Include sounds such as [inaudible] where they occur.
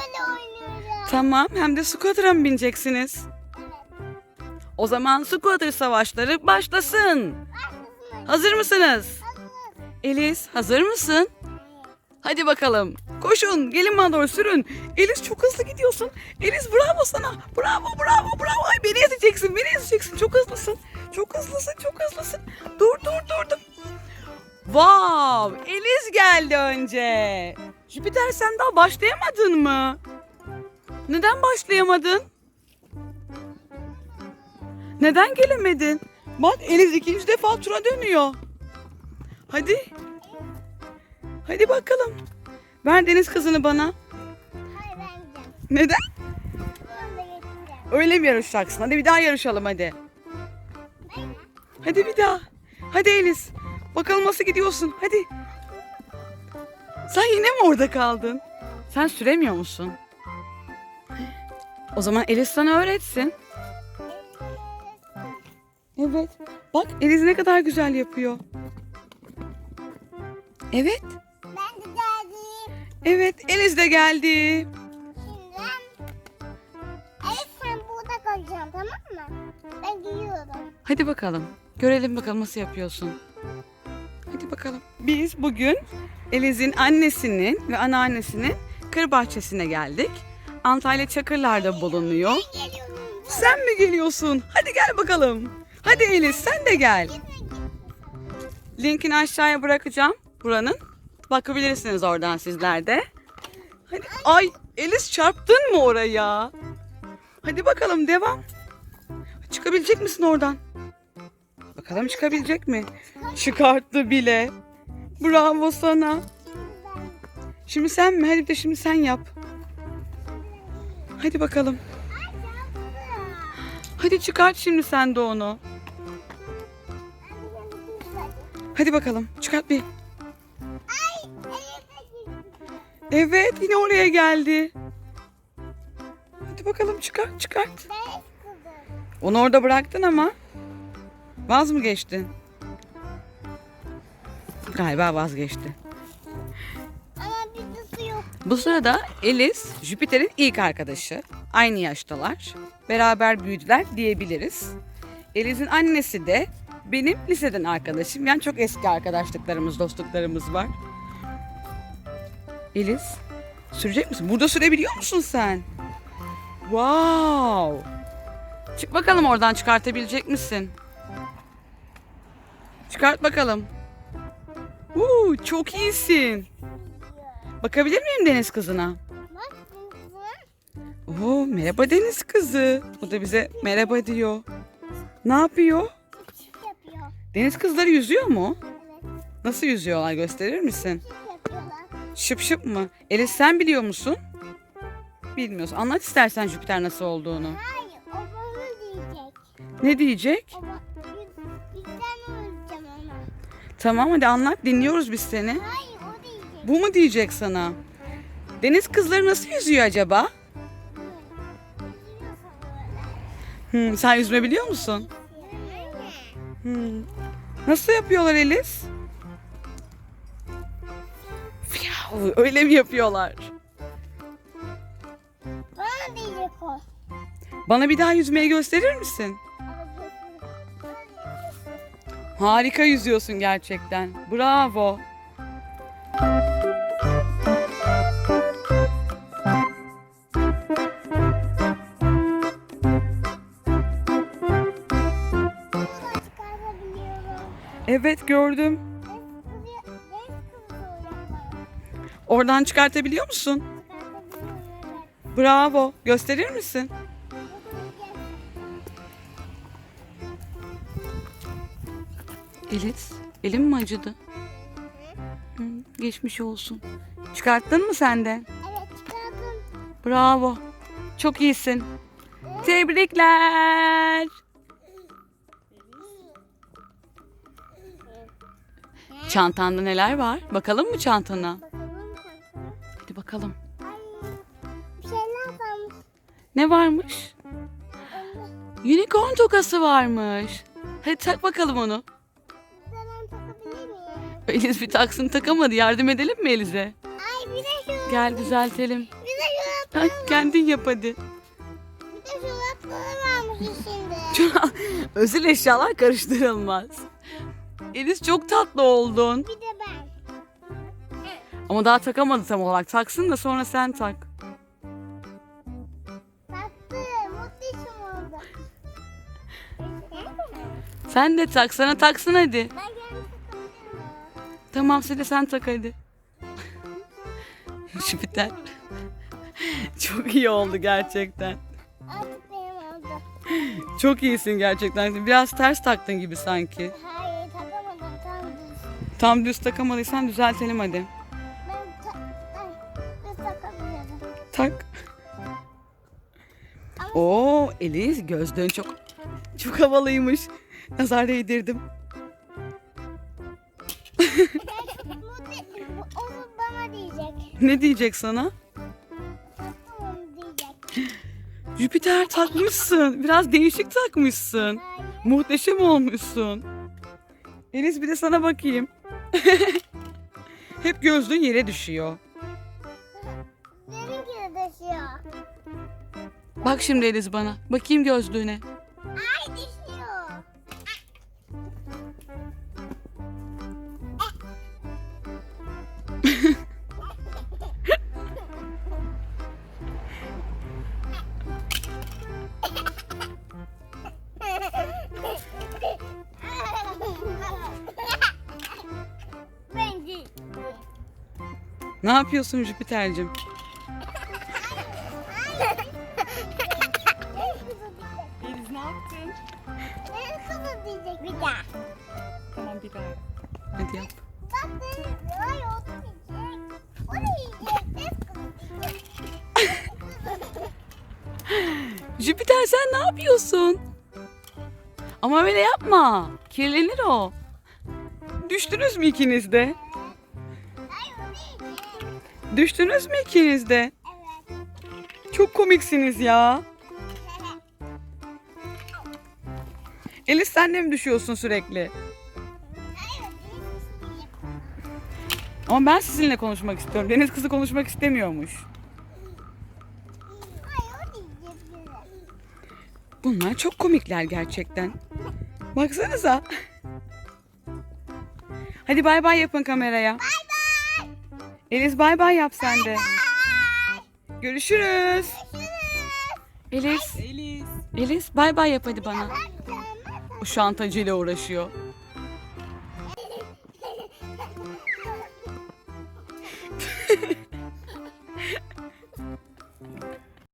böyle. Tamam hem de scooter'a mı bineceksiniz? O zaman scooter savaşları başlasın. Hazır mısınız? Elis hazır mısın? Hadi bakalım. Koşun gelin bana doğru sürün. Elis çok hızlı gidiyorsun. Elis bravo sana. Bravo bravo bravo. Ay beni ezeceksin beni ezeceksin. Çok hızlısın. Çok hızlısın çok hızlısın. Dur dur dur dur. Wow Elis geldi önce. Jüpiter sen daha başlayamadın mı? Neden başlayamadın? Neden gelemedin? Bak Eliz ikinci defa tura dönüyor. Hadi. Hadi bakalım. Ver deniz kızını bana. Hayır ben gideceğim. Neden? Da getireceğim. Öyle mi yarışacaksın? Hadi bir daha yarışalım hadi. Hadi bir daha. Hadi Eliz. Bakalım nasıl gidiyorsun. Hadi. Sen yine mi orada kaldın? Sen süremiyor musun? O zaman Eliz sana öğretsin. Evet. Bak Eliz ne kadar güzel yapıyor. Evet. Ben de geldim. Evet Eliz de geldi. Şimdi ben... Sen burada kalacaksın tamam mı? Ben gidiyorum. Hadi bakalım. Görelim bakalım nasıl yapıyorsun. Hadi bakalım. Biz bugün Eliz'in annesinin ve anneannesinin kır bahçesine geldik. Antalya Çakırlar'da bulunuyor. Sen mi geliyorsun? Hadi gel bakalım. Hadi Eliz sen de gel. Linkini aşağıya bırakacağım buranın. Bakabilirsiniz oradan sizler de. Hadi. Ay Eliz çarptın mı oraya? Hadi bakalım devam. Çıkabilecek misin oradan? Bakalım çıkabilecek mi? Çıkarttı bile. Bravo sana. Şimdi sen mi? Hadi de şimdi sen yap. Hadi bakalım. Hadi çıkart şimdi sen de onu. Hadi bakalım çıkart bir. Evet yine oraya geldi. Hadi bakalım çıkart çıkart. Onu orada bıraktın ama. Vaz mı geçtin? Galiba vazgeçti. Ama bizde su yok. Bu sırada Elis, Jüpiter'in ilk arkadaşı. Aynı yaştalar. Beraber büyüdüler diyebiliriz. Elis'in annesi de benim liseden arkadaşım. Yani çok eski arkadaşlıklarımız, dostluklarımız var. Elis, sürecek misin? Burada sürebiliyor musun sen? Wow! Çık bakalım oradan çıkartabilecek misin? Çıkart bakalım. Uuu, çok iyisin. Bakabilir miyim deniz kızına? Bak kızım. Oo, merhaba deniz kızı. O da bize merhaba diyor. Ne yapıyor? Deniz kızları yüzüyor mu? Evet. Nasıl yüzüyorlar gösterir misin? Şıp şıp mı? Elis sen biliyor musun? Bilmiyorsun. Anlat istersen Jüpiter nasıl olduğunu. Hayır o bana diyecek. Ne diyecek? O Tamam hadi anlat dinliyoruz biz seni. Hayır o diyecek. Bu mu diyecek sana? Deniz kızları nasıl yüzüyor acaba? Hmm, sen yüzme biliyor musun? Hmm. Nasıl yapıyorlar Elis? Fiyav, öyle mi yapıyorlar? Bana diyecek o. Bana bir daha yüzmeyi gösterir misin? Harika yüzüyorsun gerçekten. Bravo. Evet gördüm. Oradan çıkartabiliyor musun? Bravo. Gösterir misin? Elis, elim mi acıdı? Hı, geçmiş olsun. Çıkarttın mı sen de? Evet çıkardım. Bravo. Çok iyisin. Tebrikler. Çantanda neler var? Bakalım mı çantana? Bakalım kankana. Hadi bakalım. Ay bir şeyler varmış. Ne varmış? Unicorn tokası varmış. Hadi tak bakalım onu. Eliz bir taksın takamadı. Yardım edelim mi Eliz'e? Ay bir de şu. Gel düzeltelim. Bir de Ha, kendin yap hadi. Bir de çorapları varmış içinde. [laughs] Özel eşyalar karıştırılmaz. Elis çok tatlı oldun. Bir de ben. Ama daha takamadı tam olarak. Taksın da sonra sen tak. Taktım. Muhteşem oldu. Sen de tak. Sana taksın hadi. Ben. Tamam sen de sen tak hadi. [laughs] Jüpiter. Çok iyi oldu gerçekten. Artık benim oldu. Çok iyisin gerçekten. Biraz ters taktın gibi sanki. Hayır takamadım. Tam düz. Tam düz takamadıysan düzeltelim hadi. Ben ta ay, düz takabilirim. Tak. Oo Eliz gözlüğün çok çok havalıymış. Nazar değdirdim. Onu bana diyecek. Ne diyecek sana? Taktım onu diyecek. Jüpiter takmışsın. Biraz değişik takmışsın. Hayır. Muhteşem olmuşsun. Eliz bir de sana bakayım. [laughs] Hep gözlüğün yere düşüyor. Benimki de düşüyor. Bak şimdi Eliz bana. Bakayım gözlüğüne. Ne yapıyorsun Jüpiter'cim? Eliz ne yaptın? Benim kızım diyecek bir daha. Tamam bir daha. Hadi yap. Bak benim ay o da diyecek. O da yiyecek. Benim kızım diyecek. Jüpiter sen ne yapıyorsun? Ama öyle yapma. Kirlenir o. Düştünüz mü ikiniz de? Düştünüz mü ikiniz de? Evet. Çok komiksiniz ya. [laughs] Eliz sen de mi düşüyorsun sürekli? Ama ben sizinle konuşmak istiyorum. Deniz kızı konuşmak istemiyormuş. Bunlar çok komikler gerçekten. Baksanıza. Hadi bay bay yapın kameraya. Bay. Eliz bay bay yap sen de. Görüşürüz. Eliz. Eliz. Eliz bay bay yap hadi bana. O şantacıyla uğraşıyor.